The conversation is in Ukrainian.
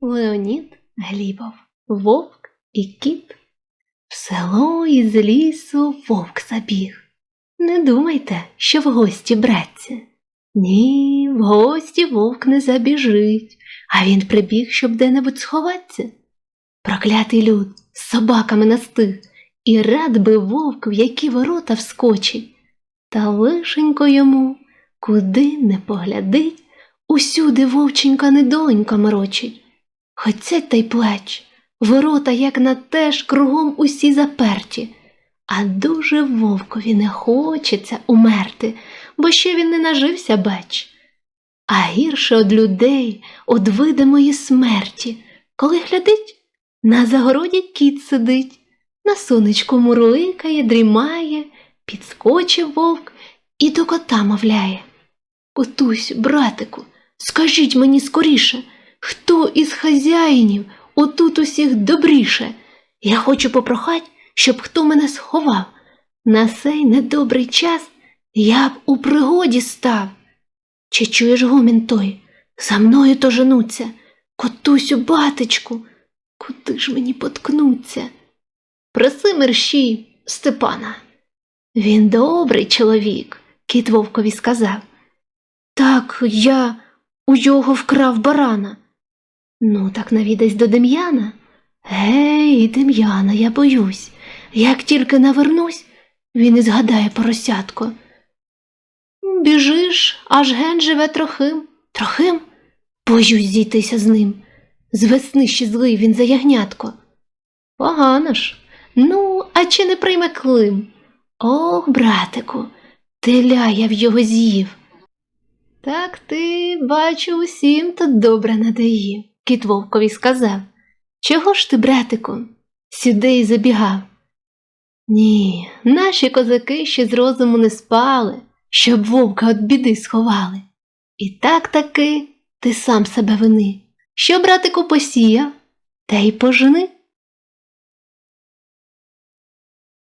Леонід Глібов, Вовк і кіт. В село із лісу вовк забіг. Не думайте, що в гості бреться. Ні, в гості вовк не забіжить, а він прибіг, щоб де-небудь сховатися. Проклятий люд з собаками настиг, і рад би вовк, в які ворота вскочить. Та лишенько йому, куди не поглядить, усюди вовченька недоленька морочить. Хоч та й плач, ворота, як на теж, кругом усі заперті, а дуже вовкові не хочеться умерти, бо ще він не нажився, бач. А гірше од людей, од видимої смерті, коли глядить, на загороді кіт сидить, на сонечку мурликає, дрімає, підскочив вовк і до кота мовляє. Котусь, братику, скажіть мені скоріше, хто із хазяїнів отут усіх добріше? Я хочу попрохать, щоб хто мене сховав. На сей недобрий час я б у пригоді став. Чи чуєш гомін той? За мною то женуться. Котусю, батечку, куди ж мені поткнуться? Проси мерщій Степана. Він добрий чоловік, кіт вовкові сказав. Так, я у його вкрав барана. Ну, так навідась до Дем'яна. Гей, Дем'яна, я боюсь. Як тільки навернусь, він і згадає поросятко. Біжиш, аж ген живе трохим. Трохим? Боюсь зійтися з ним. З весни ще злий він за ягнятко. Погано ж. Ну, а чи не прийме клим? Ох, братику, теля я в його з'їв. Так ти, бачу, усім тут добре надоїв, кіт вовкові сказав. Чого ж ти, братику, сюди й забігав? Ні, наші козаки ще з розуму не спали, щоб вовка від біди сховали. І так таки ти сам себе вини. Що, братику, посіяв, те й пожни.